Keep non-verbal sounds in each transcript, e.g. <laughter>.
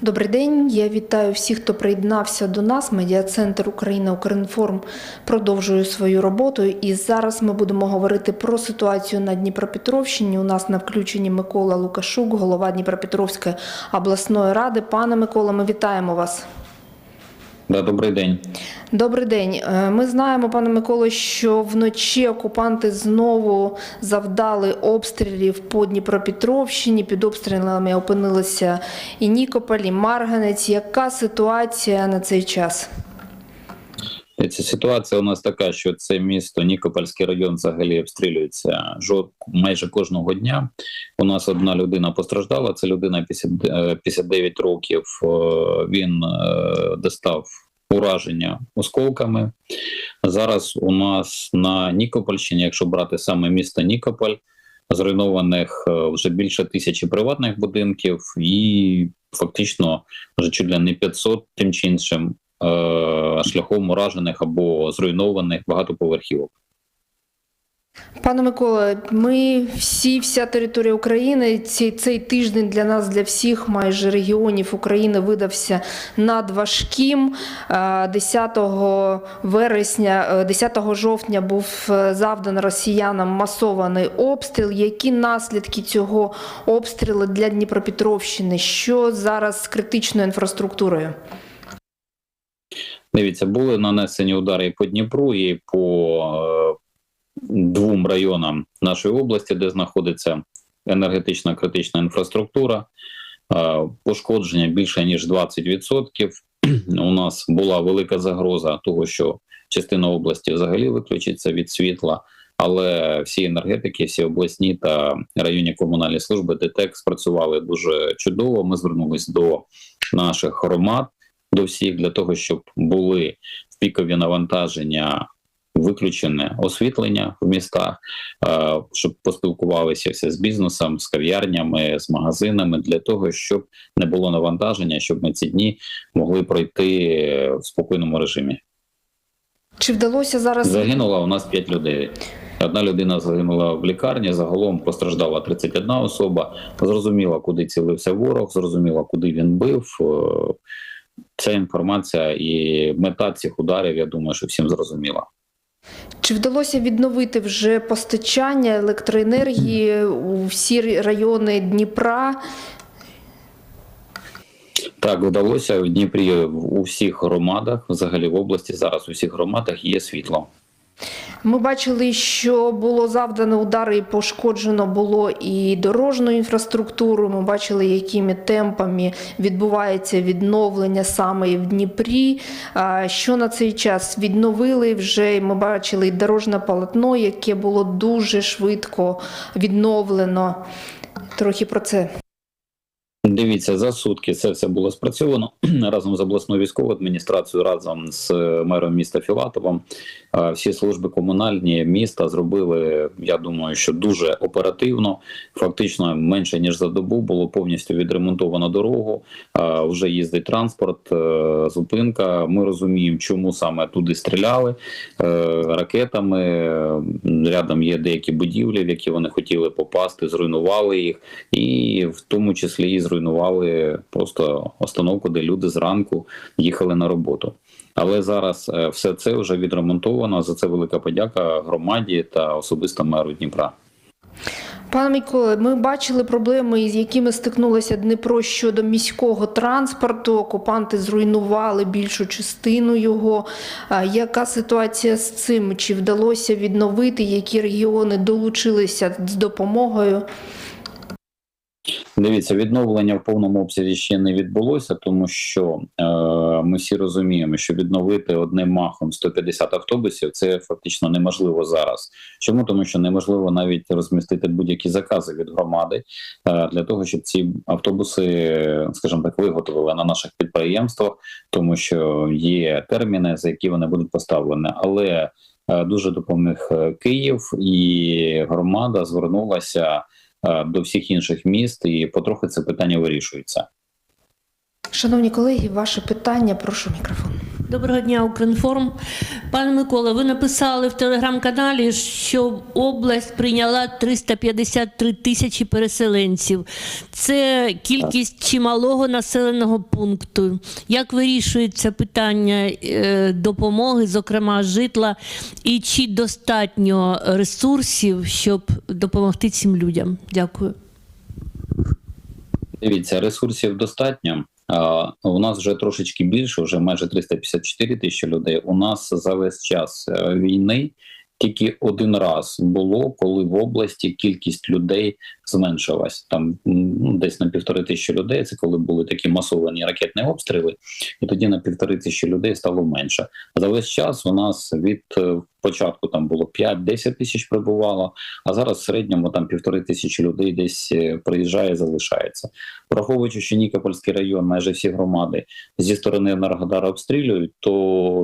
Добрий день. Я вітаю всіх, хто приєднався до нас. Медіа-центр Україна Укрінформ продовжує свою роботу. І зараз ми будемо говорити про ситуацію на Дніпропетровщині. У нас на включенні Микола Лукашук, голова Дніпропетровської обласної ради. Пане Микола, ми вітаємо вас. Да, добрий день. Добрий день. Е, Ми знаємо, пане Миколо, що вночі окупанти знову завдали обстрілів по Дніпропетровщині. Під обстрілами опинилися і Нікополь, і Марганець. Яка ситуація на цей час? Ця ситуація у нас така, що це місто Нікопольський район взагалі обстрілюється майже кожного дня. У нас одна людина постраждала. Це людина 50, е, 59 років. Е, Він е, достав ураження осколками. Зараз у нас на Нікопольщині, якщо брати саме місто Нікополь, зруйнованих е, вже більше тисячі приватних будинків, і фактично вже чуть ли не 500 тим чи іншим е, шляхом уражених або зруйнованих багатоповерхівок. Пане Микола, ми всі, вся територія України, цей, цей тиждень для нас, для всіх майже регіонів України видався надважким. Е, 10 вересня, е, 10 жовтня був е, завданий росіянам масований обстріл. Які наслідки цього обстрілу для Дніпропетровщини? Що зараз з критичною інфраструктурою? Дивіться, були нанесені удари по Дніпру, і по е, двом районам нашої області, де знаходиться енергетична критична інфраструктура. Е, пошкодження більше ніж 20%. <clears throat> У нас була велика загроза того, що частина області взагалі виключиться від світла. Але всі енергетики, всі обласні та районні комунальні служби ДТЕК спрацювали дуже чудово. Ми звернулись до наших громад, до всіх для того, щоб були в пікові навантаження виключене освітлення в містах, е, щоб поспілкувалися все з бізнесом, з кав'ярнями, з магазинами для того, щоб не було навантаження, щоб ми ці дні могли пройти в спокійному режимі. Чи вдалося зараз Загинуло у нас 5 людей. Одна людина загинула в лікарні. Загалом постраждала 31 особа. Зрозуміло, куди цілився ворог, зрозуміло, куди він бив. Е, Ця інформація і мета цих ударів, я думаю, що всім зрозуміла. Чи вдалося відновити вже постачання електроенергії у всі райони Дніпра? Так вдалося в Дніпрі у всіх громадах, взагалі в області зараз у всіх громадах є світло. Ми бачили, що було завдано удари і пошкоджено було і дорожню інфраструктуру. Ми бачили, якими темпами відбувається відновлення саме в Дніпрі. Що на цей час відновили вже? Ми бачили дорожне полотно, яке було дуже швидко відновлено. Трохи про це. Дивіться, за сутки це все було спрацьовано <clears throat> разом з обласною військовою адміністрацією, разом з мером міста Філатовим. Всі служби комунальні міста зробили, я думаю, що дуже оперативно. Фактично менше ніж за добу було повністю відремонтовано дорогу. Вже їздить транспорт, е, зупинка. Ми розуміємо, чому саме туди стріляли е, ракетами. Рядом є деякі будівлі, в які вони хотіли попасти, зруйнували їх, і в тому числі і зруйнували просто остановку, де люди зранку їхали на роботу. Але зараз е, все це вже відремонтовано. За це велика подяка громаді та особисто меру Дніпра. Пане Миколе, ми бачили проблеми, з якими стикнулося Дніпро щодо міського транспорту. Окупанти зруйнували більшу частину його. Яка ситуація з цим? Чи вдалося відновити? Які регіони долучилися з допомогою? Дивіться, відновлення в повному обсязі ще не відбулося, тому що е, ми всі розуміємо, що відновити одним махом 150 автобусів це фактично неможливо зараз. Чому тому, що неможливо навіть розмістити будь-які закази від громади е, для того, щоб ці автобуси, скажімо так, виготовили на наших підприємствах, тому що є терміни, за які вони будуть поставлені, але е, дуже допоміг е, Київ і громада звернулася до всіх інших міст, і потрохи це питання вирішується. Шановні колеги, ваше питання, прошу мікрофон. Доброго дня, Укрінформ. Пане Микола, ви написали в телеграм-каналі, що область прийняла 353 тисячі переселенців. Це кількість чималого населеного пункту. Як вирішується питання е, допомоги, зокрема житла, і чи достатньо ресурсів, щоб допомогти цим людям? Дякую. Дивіться, ресурсів достатньо. У нас вже трошечки більше, вже майже 354 тисячі людей. У нас за весь час е, війни тільки один раз було, коли в області кількість людей зменшилась. Там десь на півтори тисячі людей. Це коли були такі масовані ракетні обстріли, і тоді на півтори тисячі людей стало менше. За весь час у нас від е, початку там було 5-10 тисяч прибувало, а зараз в середньому там півтори тисячі людей десь е, приїжджає, залишається. Враховуючи, що Нікопольський район, майже всі громади зі сторони Енергодара обстрілюють, то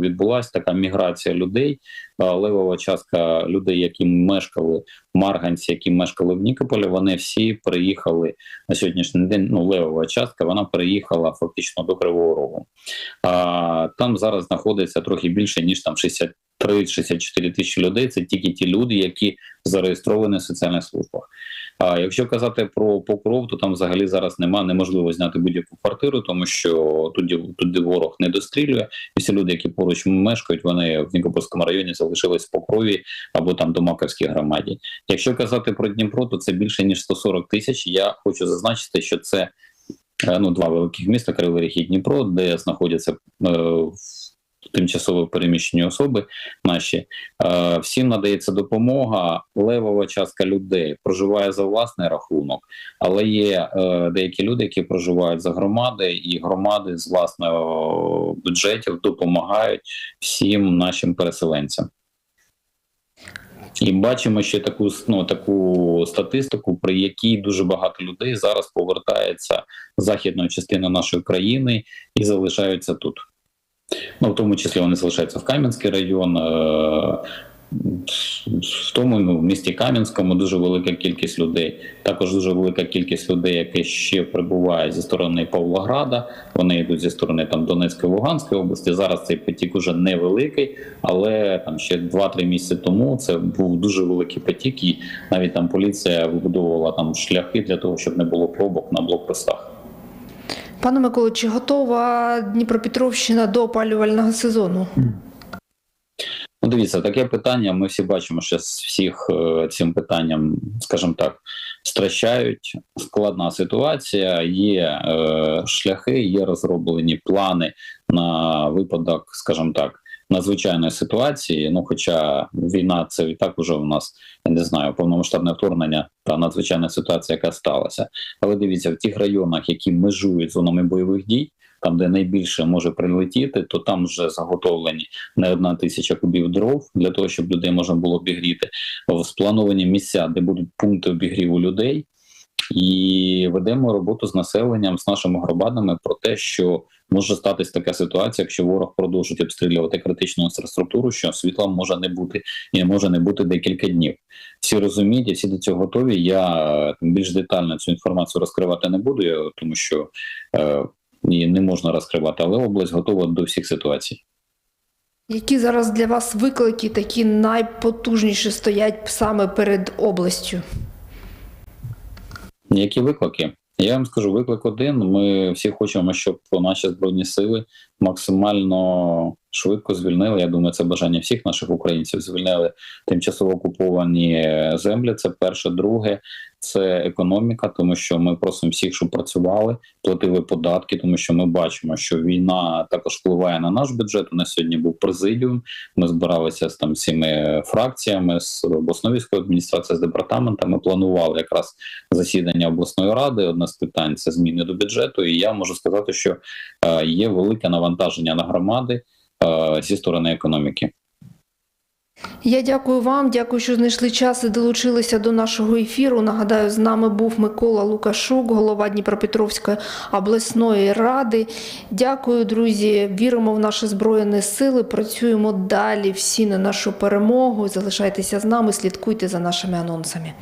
відбулася така міграція людей. А Левова частка людей, які мешкали Марганці, які мешкали в Нікополі, вони всі переїхали на сьогоднішній день. Ну, левова частка вона переїхала фактично до Кривого Рогу. А там зараз знаходиться трохи більше ніж там 63-64 тисячі людей. Це тільки ті люди, які зареєстровані в соціальних службах. А якщо казати про покров, то там взагалі зараз нема неможливо зняти будь-яку квартиру, тому що туди, туди ворог не дострілює. І всі люди, які поруч мешкають, вони в Нікопольському районі залишились в покрові або там до Макарській громаді. Якщо казати про Дніпро, то це більше ніж 140 тисяч. Я хочу зазначити, що це е, ну два великих міста Кривий Ріг і Дніпро, де знаходяться е, тимчасово переміщені особи наші. Е, всім надається допомога. Левова частка людей проживає за власний рахунок, але є е, деякі люди, які проживають за громади, і громади з власного бюджетів допомагають всім нашим переселенцям. І бачимо ще таку ну, таку статистику, при якій дуже багато людей зараз повертається з західної частини нашої країни і залишаються тут. Ну, в тому числі вони залишаються в Кам'янський район. Е- в тому ну, в місті Кам'янському дуже велика кількість людей. Також дуже велика кількість людей, які ще прибувають зі сторони Павлограда. Вони йдуть зі сторони там Донецької Луганської області. Зараз цей потік уже невеликий, але там ще 2-3 місяці тому це був дуже великий потік, і навіть там поліція вибудовувала там шляхи для того, щоб не було пробок на блокпостах. Пане Миколу, чи готова Дніпропетровщина до опалювального сезону? Ну, дивіться, таке питання. Ми всі бачимо, що з всіх е, цим питанням, скажімо так, стращають. Складна ситуація. Є е, шляхи, є розроблені плани на випадок, скажімо так, надзвичайної ситуації. Ну, хоча війна це і так уже у нас я не знаю, повномасштабне вторгнення та надзвичайна ситуація, яка сталася. Але дивіться, в тих районах, які межують зонами бойових дій. Там, де найбільше може прилетіти, то там вже заготовлені не одна тисяча кубів дров для того, щоб людей можна було обігріти. Сплановані місця, де будуть пункти обігріву людей, і ведемо роботу з населенням, з нашими громадами про те, що може статись така ситуація, якщо ворог продовжить обстрілювати критичну інфраструктуру, що світла може не бути і може не бути декілька днів. Всі розуміють, всі до цього готові. Я більш детально цю інформацію розкривати не буду, тому що е, не можна розкривати, але область готова до всіх ситуацій. Які зараз для вас виклики такі найпотужніші стоять саме перед областю? Які виклики? Я вам скажу, виклик один. Ми всі хочемо, щоб наші збройні сили максимально швидко звільнили. Я думаю, це бажання всіх наших українців. Звільнили тимчасово окуповані землі. Це перше, друге, це економіка, тому що ми просимо всіх, щоб працювали, платили податки, тому що ми бачимо, що війна також впливає на наш бюджет. У нас сьогодні був президіум. Ми збиралися з там всіми фракціями з обласною військовою адміністрацією, з департаментами. Планували якраз засідання обласної ради. Одне з питань це зміни до бюджету. І я можу сказати, що е, є велике навантаження на громади е, зі сторони економіки. Я дякую вам, дякую, що знайшли час і долучилися до нашого ефіру. Нагадаю, з нами був Микола Лукашук, голова Дніпропетровської обласної ради. Дякую, друзі. Віримо в наші збройні сили. Працюємо далі всі на нашу перемогу. Залишайтеся з нами, слідкуйте за нашими анонсами.